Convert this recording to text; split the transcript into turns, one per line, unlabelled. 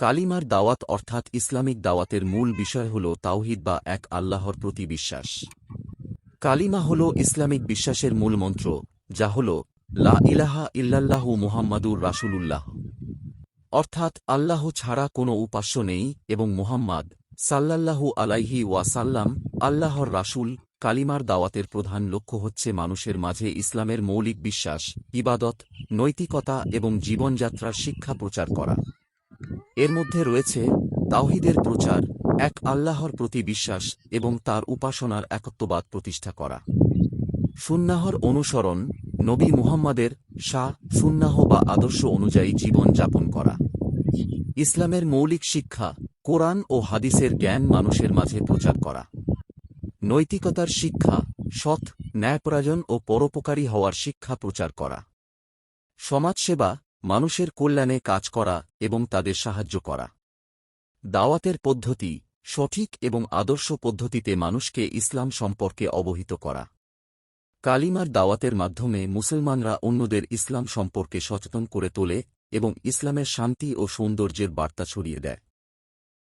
কালিমার দাওয়াত অর্থাৎ ইসলামিক দাওয়াতের মূল বিষয় হল তাওহিদ বা এক আল্লাহর প্রতি বিশ্বাস। কালিমা হল ইসলামিক বিশ্বাসের মূল মন্ত্র, যা হল, লা ইলাহা ইল্লাল্লাহু মুহাম্মাদুর রাসূলুল্লাহ। অর্থাৎ আল্লাহ ছাড়া কোনো উপাস্য নেই এবং মুহাম্মাদ সাল্লাল্লাহু আলাইহি ওয়াসাল্লাম আল্লাহর রাসুল, কালিমার দাওয়াতের প্রধান লক্ষ্য হচ্ছে মানুষের মাঝে ইসলামের মৌলিক বিশ্বাস, ইবাদত, নৈতিকতা এবং জীবনযাত্রার শিক্ষা প্রচার করা। এর মধ্যে রয়েছে তাওহিদের প্রচার, এক আল্লাহর প্রতি বিশ্বাস এবং তার উপাসনার একত্ববাদ প্রতিষ্ঠা করা। সুন্নাহর অনুসরণ, নবী মুহাম্মাদের শাহ, সুন্নাহ বা আদর্শ অনুযায়ী জীবন যাপন করা। ইসলামের মৌলিক শিক্ষা, কোরআন ও হাদিসের জ্ঞান মানুষের মাঝে প্রচার করা। নৈতিকতার শিক্ষা, সৎ, ন্যায়পরায়ণ ও পরোপকারী হওয়ার শিক্ষা প্রচার করা। সমাজসেবা মানুষের কল্যাণে কাজ করা এবং তাদের সাহায্য করা। দাওয়াতের পদ্ধতি, সঠিক এবং আদর্শ পদ্ধতিতে মানুষকে ইসলাম সম্পর্কে অবহিত করা। কালিমার দাওয়াতের মাধ্যমে মুসলমানরা অন্যদের ইসলাম সম্পর্কে সচেতন করে তোলে এবং ইসলামের শান্তি ও সৌন্দর্যের বার্তা ছড়িয়ে দেয়।